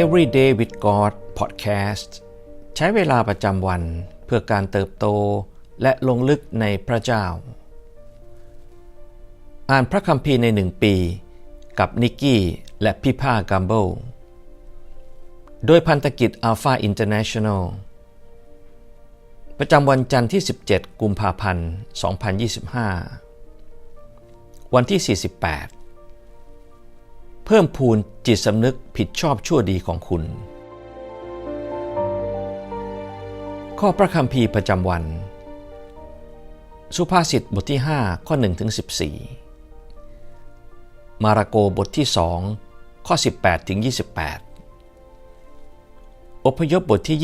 Everyday with God Podcast ใช้เวลาประจำวันเพื่อการเติบโตและลงลึกในพระเจ้า อ่านพระคัมภีร์ในหนึ่งปี กับนิกกี้และพี่ผ้ากัมเบิลโดยพันธกิจ Alpha International ประจำวันจันทร์ที่ 17 กุมภาพันธ์ 2025 วันที่ 48 เพิ่มพูนจิตสำนึกผิดชอบชั่วดีของคุณ ข้อพระคัมภีร์ประจำวัน สุภาษิตบทที่ 5 ข้อ1ถึง14 มาระโกบทที่ 2 ข้อ 18ถึง28 อพยพบทที่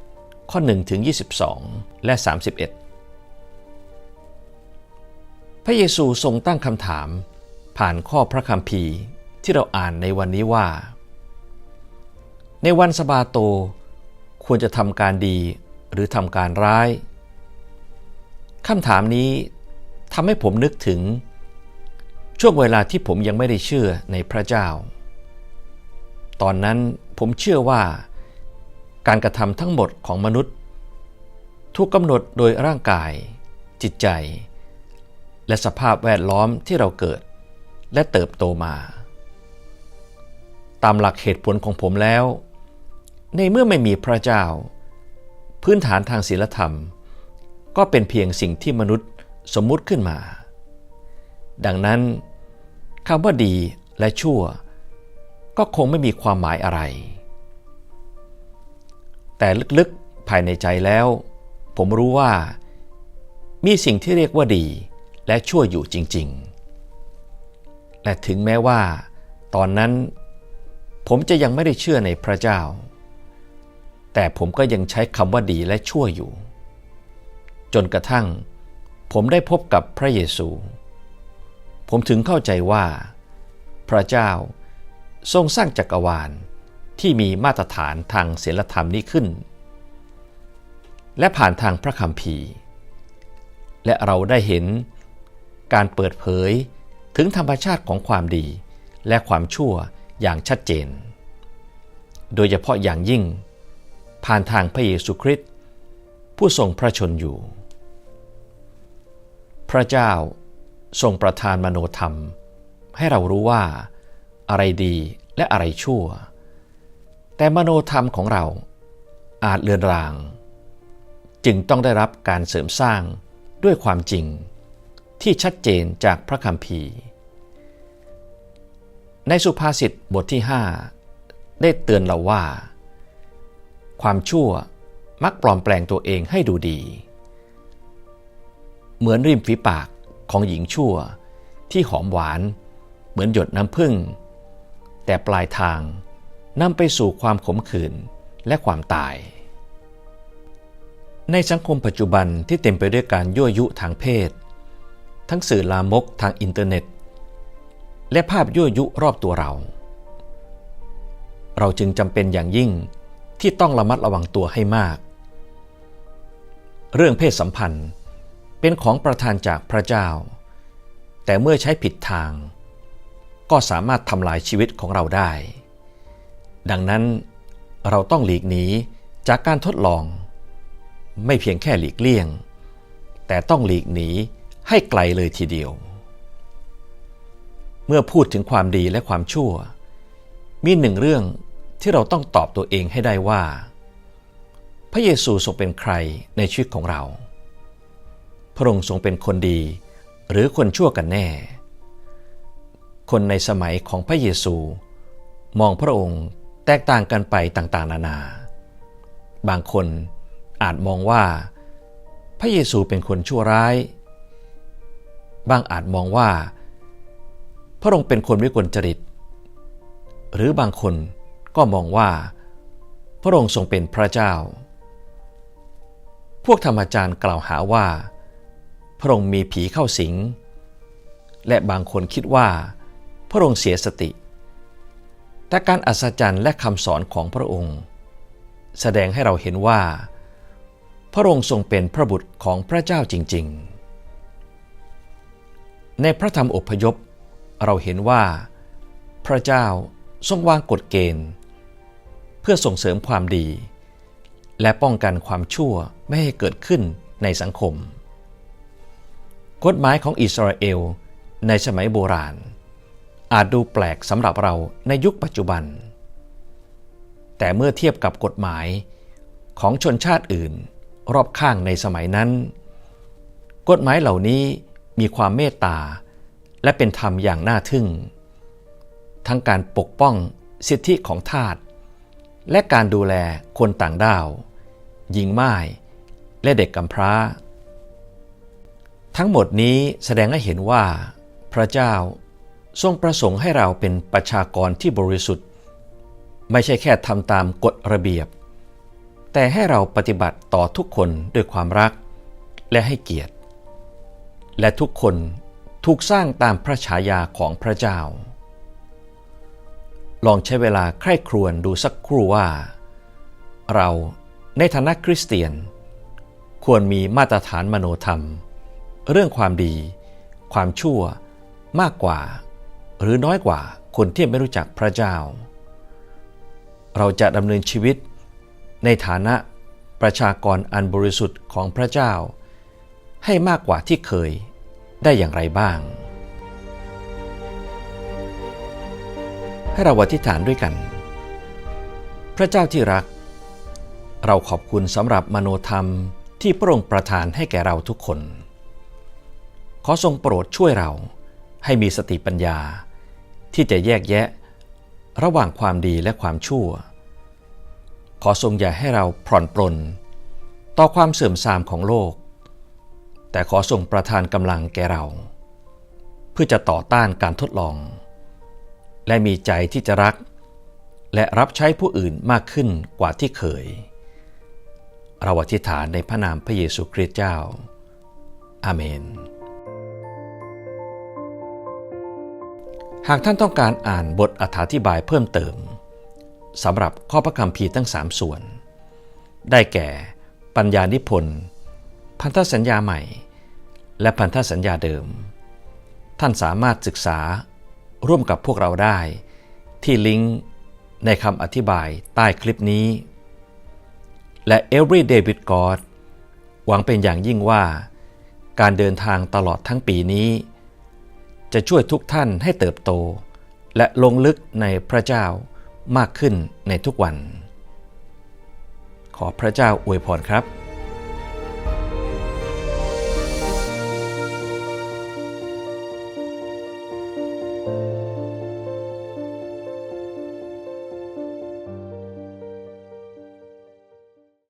21 ข้อ1ถึง22 และ 31 พระเยซูทรงตั้งคำถามผ่านข้อพระคัมภีร์ ที่เราอ่านในวันนี้ว่า ในวันสบาโตควรจะทำการดีหรือทำการร้ายคำถามนี้ทำให้ผมนึกถึง ช่วงเวลาที่ผมยังไม่ได้เชื่อในพระเจ้า ตอนนั้นผมเชื่อว่า การกระทำทั้งหมดของมนุษย์ ถูกกำหนดโดยร่างกาย จิตใจ และสภาพแวดล้อมที่เราเกิดและเติบโตมา ตามหลักเหตุผลของผมแล้ว ในเมื่อไม่มีพระเจ้า พื้นฐานทางศีลธรรม ก็เป็นเพียงสิ่งที่มนุษย์สมมุติขึ้นมา ดังนั้นคำว่าดีและชั่ว ก็คงไม่มีความหมายอะไร แต่ลึกๆภายในใจแล้ว ผมรู้ว่า มีสิ่งที่เรียกว่าดีและชั่วอยู่จริง ๆ และถึงแม้ว่า ตอนนั้น ผมจะยังไม่ได้เชื่อในพระเจ้า แต่ผมก็ยังใช้คำว่าดีและชั่วอยู่ จนกระทั่ง ผมได้พบกับพระเยซู ผมถึงเข้าใจว่า พระเจ้าทรงสร้างจักรวาลที่มีมาตรฐานทางศีลธรรมนี้ขึ้น และผ่านทางพระคัมภีร์ และเราได้เห็นการเปิดเผยถึงธรรมชาติของความดีและความชั่ว อย่างชัดเจน โดยเฉพาะอย่างยิ่ง ผ่านทางพระเยซูคริสต์ผู้ทรงพระชนอยู่ พระเจ้าทรงประทานมโนธรรม ให้เรารู้ว่า อะไรดีและอะไรชั่ว แต่มโนธรรมของเราอาจเลือนราง จึงต้องได้รับการเสริมสร้างด้วยความจริงที่ชัดเจนจากพระคัมภีร์ ในสุภาษิตบทที่ 5 ได้เตือนเราว่า ความชั่วมักปลอมแปลงตัวเองให้ดูดี เหมือนริมฝีปากของหญิงชั่วที่หอมหวานเหมือนหยดน้ำผึ้งแต่ปลายทางนำไปสู่ความขมขื่นและความตาย ในสังคมปัจจุบันที่เต็มไปด้วยการยั่วยุทางเพศ ทั้งสื่อลามกทางอินเทอร์เน็ต และภาพยั่วยุรอบตัวเรา เราจึงจำเป็นอย่างยิ่งที่ต้องระมัดระวังตัวให้มาก เรื่องเพศสัมพันธ์เป็นของประทานจากพระเจ้า แต่เมื่อใช้ผิดทาง ก็สามารถทำลายชีวิตของเราได้ ดังนั้นเราต้องหลีกหนีจากการทดลอง ไม่เพียงแค่หลีกเลี่ยง แต่ต้องหลีกหนีให้ไกลเลยทีเดียว เมื่อพูดถึงความดีและความชั่ว มีหนึ่งเรื่องที่เราต้องตอบตัวเองให้ได้ว่า พระเยซูทรงเป็นใครในชีวิตของเรา พระองค์ทรงเป็นคนดีหรือคนชั่วกันแน่ คนในสมัยของพระเยซู มองพระองค์แตกต่างกันไปต่างๆ นานา บางคนอาจมองว่า พระเยซูเป็นคนชั่วร้าย บางอาจมองว่า พระองค์เป็นคนวิกลจริต หรือบางคนก็มองว่า พระองค์ทรงเป็นพระเจ้า พวกธรรมจารย์กล่าวหาว่า พระองค์มีผีเข้าสิง และบางคนคิดว่า พระองค์เสียสติ แต่การอัศจรรย์และคำสอนของพระองค์ แสดงให้เราเห็นว่า พระองค์ทรงเป็นพระบุตรของพระเจ้าจริง ๆ ในพระธรรมอพยพ เราเห็นว่า พระเจ้าทรงวางกฎเกณฑ์ เพื่อส่งเสริมความดี และป้องกันความชั่วไม่ให้เกิดขึ้นในสังคม กฎหมายของอิสราเอลในสมัยโบราณ อาจดูแปลกสำหรับเราในยุคปัจจุบัน แต่เมื่อเทียบกับกฎหมายของชนชาติอื่นรอบข้างในสมัยนั้น กฎหมายเหล่านี้มีความเมตตา และเป็นธรรมอย่างน่าทึ่ง ทั้งการปกป้องสิทธิของทาสและการดูแลคนต่างด้าว หญิงม่ายและเด็กกำพร้า ทั้งหมดนี้แสดงให้เห็นว่า พระเจ้าทรงประสงค์ให้เราเป็นประชากรที่บริสุทธิ์ ไม่ใช่แค่ทำตามกฎระเบียบ แต่ให้เราปฏิบัติต่อทุกคนด้วยความรักและให้เกียรติ และทุกคน ถูกสร้างตามพระฉายาของพระเจ้า ลองใช้เวลาใคร่ครวญดูสักครู่ว่า เราในฐานะคริสเตียน ควรมีมาตรฐานมโนธรรม เรื่องความดี ความชั่วมากกว่า หรือน้อยกว่าคนที่ไม่รู้จักพระเจ้า เราจะดำเนินชีวิต ในฐานะประชากรอันบริสุทธิ์ของพระเจ้า ให้มากกว่าที่เคย ได้อย่างไรบ้าง ให้เราอธิษฐานด้วยกัน พระเจ้าที่รัก เราขอบคุณสำหรับมโนธรรมที่พระองค์ประทานให้แก่เราทุกคน ขอทรงโปรดช่วยเราให้มีสติปัญญา ที่จะแยกแยะ ระหว่างความดีและความชั่ว ขอทรงอย่าให้เราผ่อนปลน ต่อความเสื่อมทรามของโลก แต่ขอทรงประทานกำลังแก่เรา เพื่อจะต่อต้านการทดลอง และมีใจที่จะรัก และรับใช้ผู้อื่นมากขึ้นกว่าที่เคย เราอธิษฐานในพระนามพระเยซูคริสต์เจ้า อาเมน หากท่านต้องการอ่านบทอธิบายเพิ่มเติมสำหรับข้อพระคัมภีร์ทั้งสามส่วน ได้แก่ปัญญานิพนธ์พันธสัญญาใหม่ และพันธสัญญาเดิม ท่านสามารถศึกษาร่วมกับพวกเราได้ ที่ลิงก์ในคำอธิบายใต้คลิปนี้ และ Everyday with God หวังเป็นอย่างยิ่งว่า การเดินทางตลอดทั้งปีนี้ จะช่วยทุกท่านให้เติบโต และลงลึกในพระเจ้ามากขึ้นในทุกวัน ขอพระเจ้าอวยพรครับ